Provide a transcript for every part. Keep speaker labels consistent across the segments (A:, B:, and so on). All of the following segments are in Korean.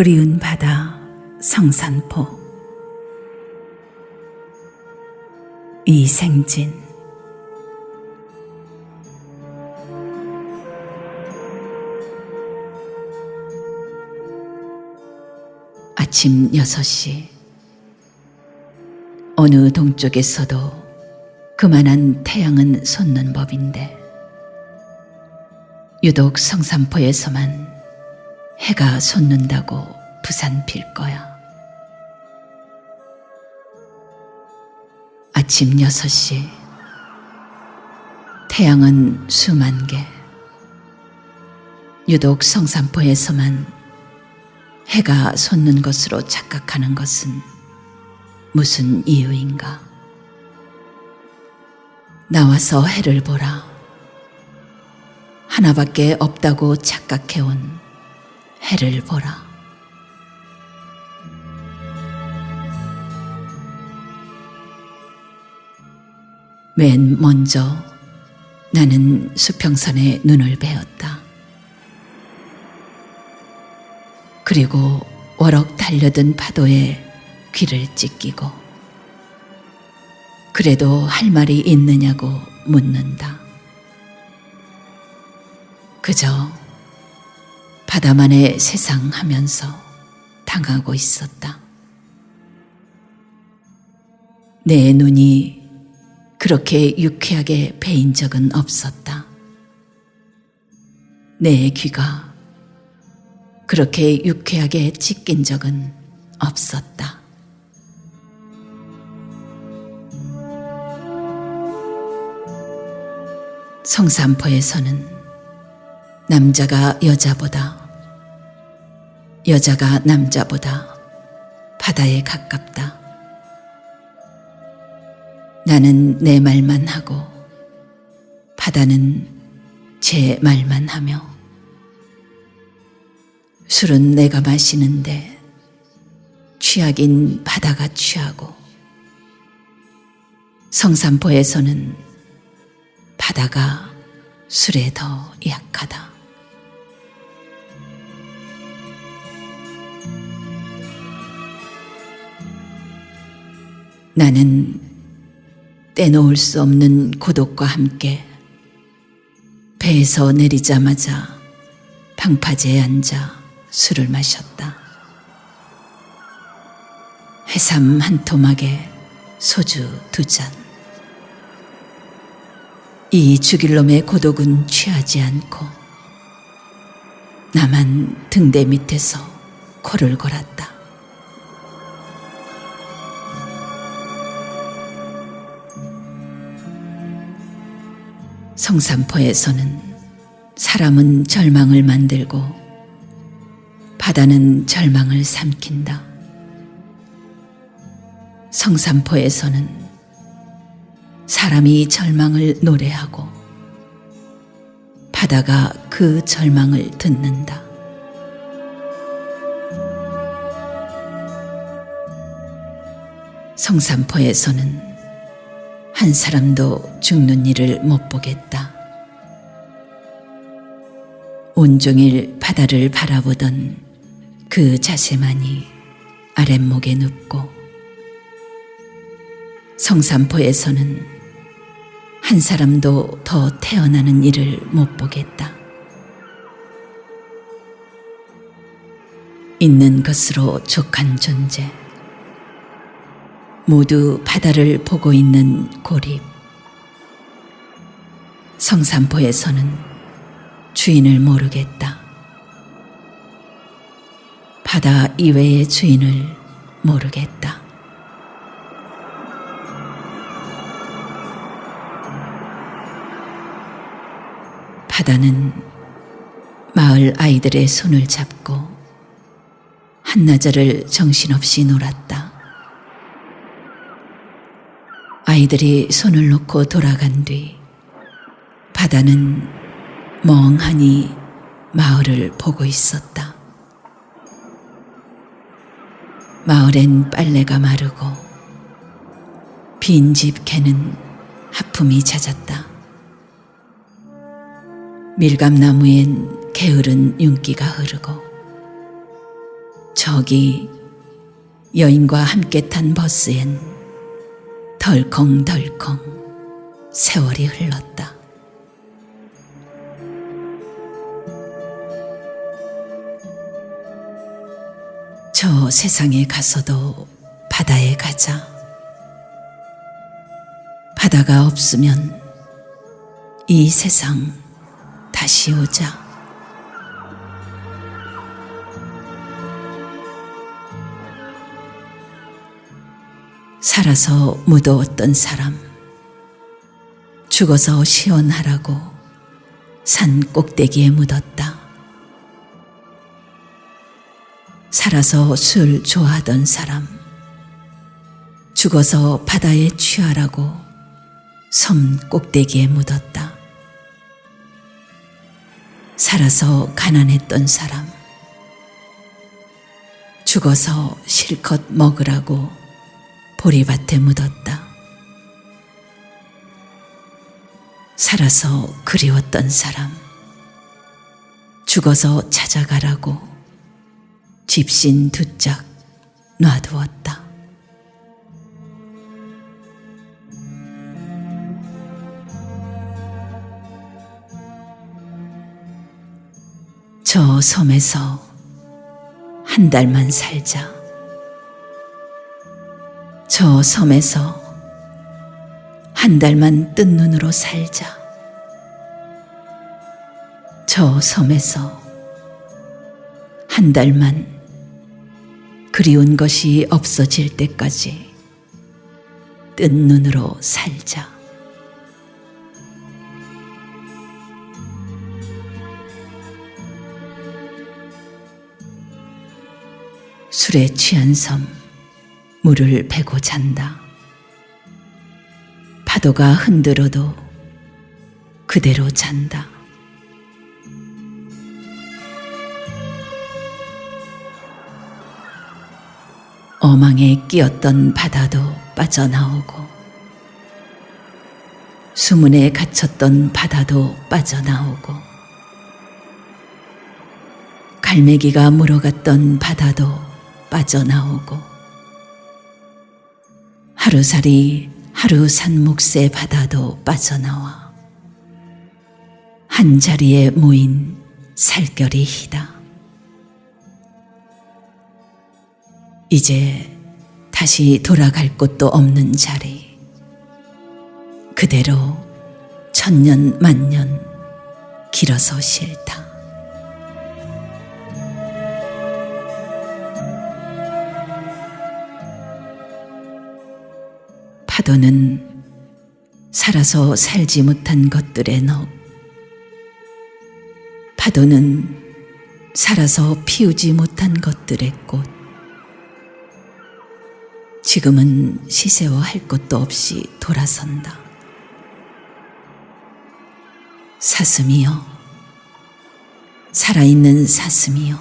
A: 그리운 바다 성산포. 이생진. 아침 6시. 어느 동쪽에서도 그만한 태양은 솟는 법인데 유독 성산포에서만 해가 솟는다고 부산 빌 거야. 아침 6시 태양은 수만 개 유독 성산포에서만 해가 솟는 것으로 착각하는 것은 무슨 이유인가? 나와서 해를 보라. 하나밖에 없다고 착각해온 해를 보라. 맨 먼저 나는 수평선에 눈을 베었다. 그리고 워럭 달려든 파도에 귀를 찢기고 그래도 할 말이 있느냐고 묻는다. 그저 바다만의 세상 하면서 당하고 있었다. 내 눈이 그렇게 유쾌하게 베인 적은 없었다. 내 귀가 그렇게 유쾌하게 찢긴 적은 없었다. 성산포에서는 남자가 여자보다, 여자가 남자보다 바다에 가깝다. 나는 내 말만 하고 바다는 제 말만 하며 술은 내가 마시는데 취하긴 바다가 취하고 성산포에서는 바다가 술에 더 약하다. 나는 떼놓을 수 없는 고독과 함께 배에서 내리자마자 방파제에 앉아 술을 마셨다. 해삼 한 토막에 소주 두 잔. 이 죽일 놈의 고독은 취하지 않고 나만 등대 밑에서 코를 골았다. 성산포에서는 사람은 절망을 만들고 바다는 절망을 삼킨다. 성산포에서는 사람이 절망을 노래하고 바다가 그 절망을 듣는다. 성산포에서는 한 사람도 죽는 일을 못 보겠다. 온종일 바다를 바라보던 그 자세만이 아랫목에 눕고 성산포에서는 한 사람도 더 태어나는 일을 못 보겠다. 있는 것으로 족한 존재. 모두 바다를 보고 있는 고립. 성산포에서는 주인을 모르겠다. 바다 이외의 주인을 모르겠다. 바다는 마을 아이들의 손을 잡고 한나절을 정신없이 놀았다. 아이들이 손을 놓고 돌아간 뒤 바다는 멍하니 마을을 보고 있었다. 마을엔 빨래가 마르고 빈집 개는 하품이 잦았다. 밀감나무엔 게으른 윤기가 흐르고 저기 여인과 함께 탄 버스엔 덜컹덜컹 세월이 흘렀다. 저 세상에 가서도 바다에 가자. 바다가 없으면 이 세상 다시 오자. 살아서 무더웠던 사람, 죽어서 시원하라고 산 꼭대기에 묻었다. 살아서 술 좋아하던 사람, 죽어서 바다에 취하라고 섬 꼭대기에 묻었다. 살아서 가난했던 사람, 죽어서 실컷 먹으라고 보리밭에 묻었다. 살아서 그리웠던 사람, 죽어서 찾아가라고 집신 두 짝 놔두었다. 저 섬에서 한 달만 살자. 저 섬에서 한 달만 뜬 눈으로 살자. 저 섬에서 한 달만 그리운 것이 없어질 때까지 뜬 눈으로 살자. 술에 취한 섬, 물을 베고 잔다. 파도가 흔들어도 그대로 잔다. 어망에 끼었던 바다도 빠져나오고 수문에 갇혔던 바다도 빠져나오고 갈매기가 물어갔던 바다도 빠져나오고 하루살이 하루 산목새 바다도 빠져나와 한 자리에 모인 살결이 희다. 이제 다시 돌아갈 곳도 없는 자리. 그대로 천년 만년 길어서 싫다. 파도는 살아서 살지 못한 것들의 넋. 파도는 살아서 피우지 못한 것들의 꽃. 지금은 시세워 할 것도 없이 돌아선다. 사슴이여, 살아있는 사슴이여.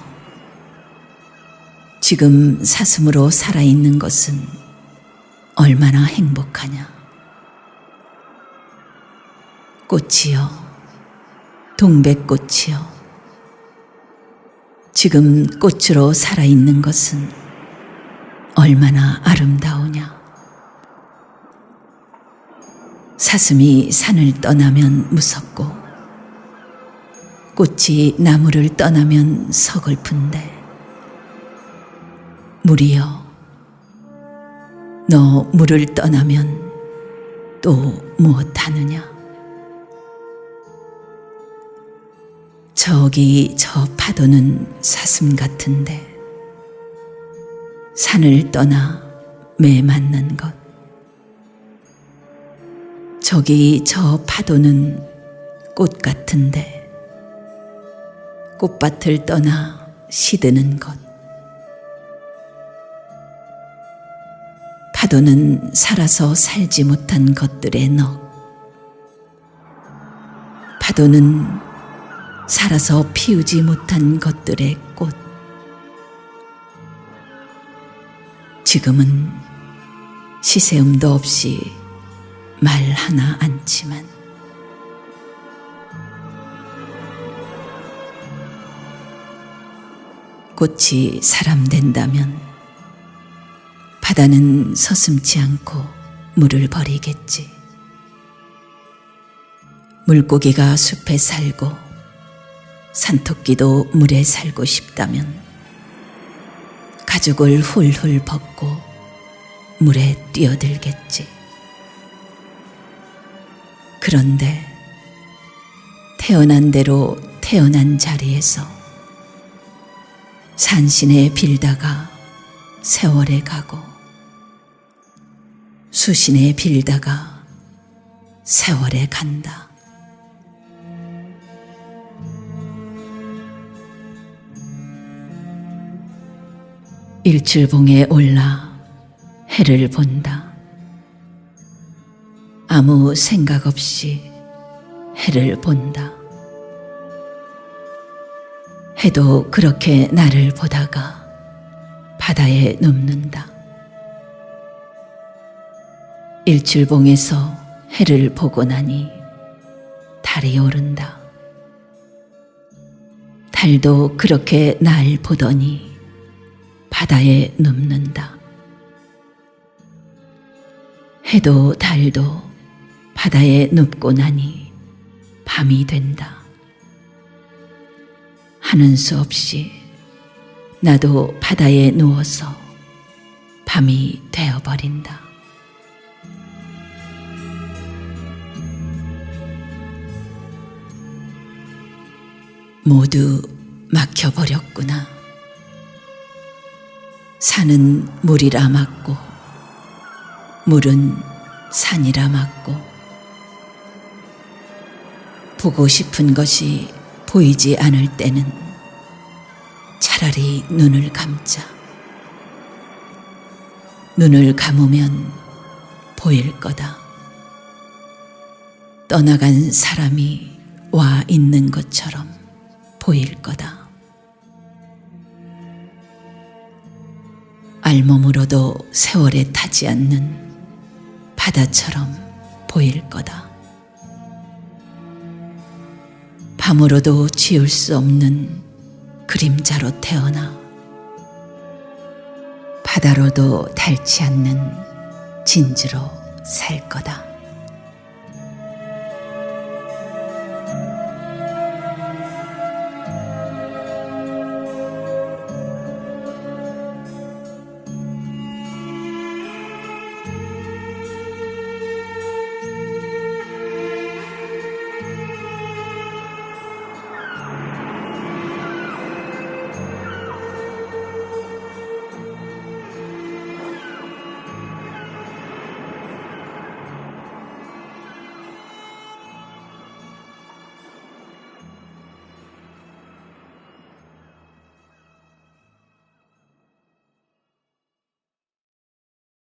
A: 지금 사슴으로 살아있는 것은 얼마나 행복하냐. 꽃이여, 동백꽃이여. 지금 꽃으로 살아있는 것은 얼마나 아름다우냐. 사슴이 산을 떠나면 무섭고, 꽃이 나무를 떠나면 서글픈데, 물이여, 너 물을 떠나면 또 무엇하느냐? 저기 저 파도는 사슴 같은데 산을 떠나 매 맞는 것. 저기 저 파도는 꽃 같은데 꽃밭을 떠나 시드는 것. 파도는 살아서 살지 못한 것들의 넋. 파도는 살아서 피우지 못한 것들의 꽃. 지금은 시세음도 없이 말 하나 않지만 꽃이 사람 된다면 바다는 서슴지 않고 물을 버리겠지. 물고기가 숲에 살고 산토끼도 물에 살고 싶다면 가죽을 훌훌 벗고 물에 뛰어들겠지. 그런데 태어난 대로 태어난 자리에서 산신에 빌다가 세월에 가고 수신에 빌다가 세월에 간다. 일출봉에 올라 해를 본다. 아무 생각 없이 해를 본다. 해도 그렇게 나를 보다가 바다에 눕는다. 일출봉에서 해를 보고 나니 달이 오른다. 달도 그렇게 날 보더니 바다에 눕는다. 해도 달도 바다에 눕고 나니 밤이 된다. 하는 수 없이 나도 바다에 누워서 밤이 되어버린다. 모두 막혀버렸구나. 산은 물이라 맞고, 물은 산이라 맞고, 보고 싶은 것이 보이지 않을 때는 차라리 눈을 감자. 눈을 감으면 보일 거다. 떠나간 사람이 와 있는 것처럼 보일 거다. 알몸으로도 세월에 타지 않는 바다처럼 보일 거다. 밤으로도 지울 수 없는 그림자로 태어나 바다로도 닳지 않는 진주로 살 거다.